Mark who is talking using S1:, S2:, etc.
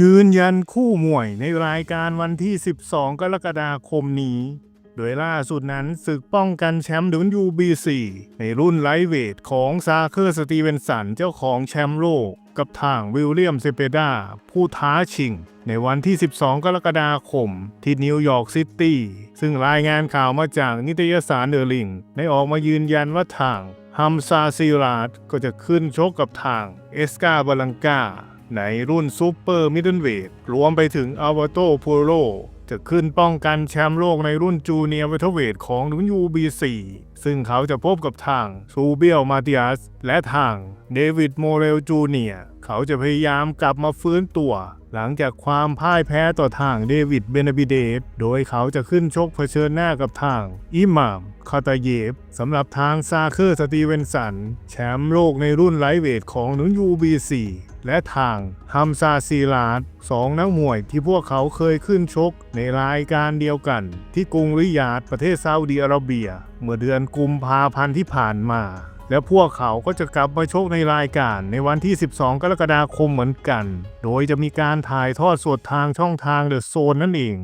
S1: ยืนยันคู่มวยในรายการวันที่ 12 กรกฎาคมนี้ โดยล่าสุดนั้นศึกป้องกันแชมป์ WBC ในรุ่นไลท์เวทของซาเคอร์สตีเวนสันเจ้าของแชมป์โลก กับทางวิลเลียมเซเปดาผู้ท้าชิง ในวันที่ 12 กรกฎาคม ที่นิวยอร์กซิตี้ ซึ่งรายงานข่าวมาจากนิตยสารเดอลิงได้ออกมายืนยันว่าทางฮัมซาซิราดก็จะขึ้นชกกับทางเอสกาบาลังกา ในรุ่นซูเปอร์มิดเดิลเวทรวมไปถึงอัลวาโตพูโรจะขึ้นป้องกันแชมป์โลกในรุ่นจูเนียร์เวทเวทของ WBC ซึ่งเขาจะพบกับทางซูเบียลมาติอัสและทางเดวิดโมเรลจูเนียร์เขาจะพยายามกลับมาฟื้นตัว หลังจากความพ่ายแพ้ต่อทางเดวิดเบนบิเดสโดยเขาจะขึ้นชกเผชิญหน้ากับทาง อิหม่ามคาตาเยฟสำหรับทางซาเคอร์สตีเวนสัน แชมป์โลกในรุ่นไลท์เวทของ WBC และทางฮัมซาซีลาดสองนักมวยที่พวกเขาเคยขึ้นชกในรายการเดียวกัน ที่กรุงริยาดประเทศซาอุดีอาระเบีย เมื่อเดือนกุมภาพันธ์ที่ผ่านมา และพวกเขาก็จะกลับมาชกในรายการในวันที่ 12 กรกฎาคมเหมือนกัน โดยจะมีการถ่ายทอดสดทางช่องทางเดอะโซนนั่นเอง